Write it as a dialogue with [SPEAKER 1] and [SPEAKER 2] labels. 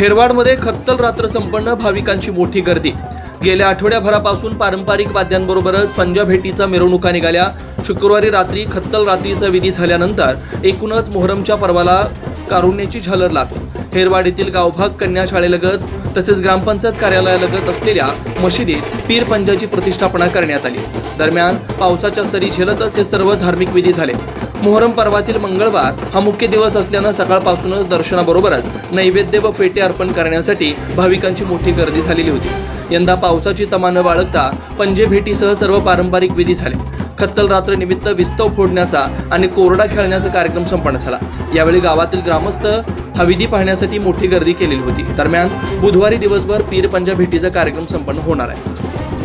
[SPEAKER 1] हेरवाडमध्ये खत्तल रात्र संपन्न भाविकांची मोठी गर्दी. गेल्या आठवड्याभरापासून पारंपरिक वाद्यांबरोबरच पंजा भेटीचा मिरवणुका निघाल्या. शुक्रवारी रात्री खत्तल रात्रीचा विधी झाल्यानंतर एकूणच मोहरमच्या पर्वाला कारुण्याची झालर लागली. हेरवाड येथील गावभाग कन्या शाळेलगत तसेच ग्रामपंचायत कार्यालयालगत असलेल्या मशिदीत पीर पंजाची प्रतिष्ठापना करण्यात आली. दरम्यान पावसाच्या सरी झेलतच हे सर्व धार्मिक विधी झाले. मोहरम पर्वातील मंगळवार हा मुख्य दिवस असल्यानं सकाळपासूनच दर्शनाबरोबरच नैवेद्य व फेटे अर्पण करण्यासाठी भाविकांची मोठी गर्दी झालेली होती. यंदा पावसाची तमा न बाळगता पंजे भेटीसह सर्व पारंपरिक विधी झाले. खत्तल रात्र निमित्त विस्तव फोडण्याचा आणि कोरडा खेळण्याचा कार्यक्रम संपन्न झाला. यावेळी गावातील ग्रामस्थ हा विधी पाहण्यासाठी मोठी गर्दी केलेली होती. दरम्यान बुधवारी दिवसभर पीर पंजा भेटीचा कार्यक्रम संपन्न होणार आहे.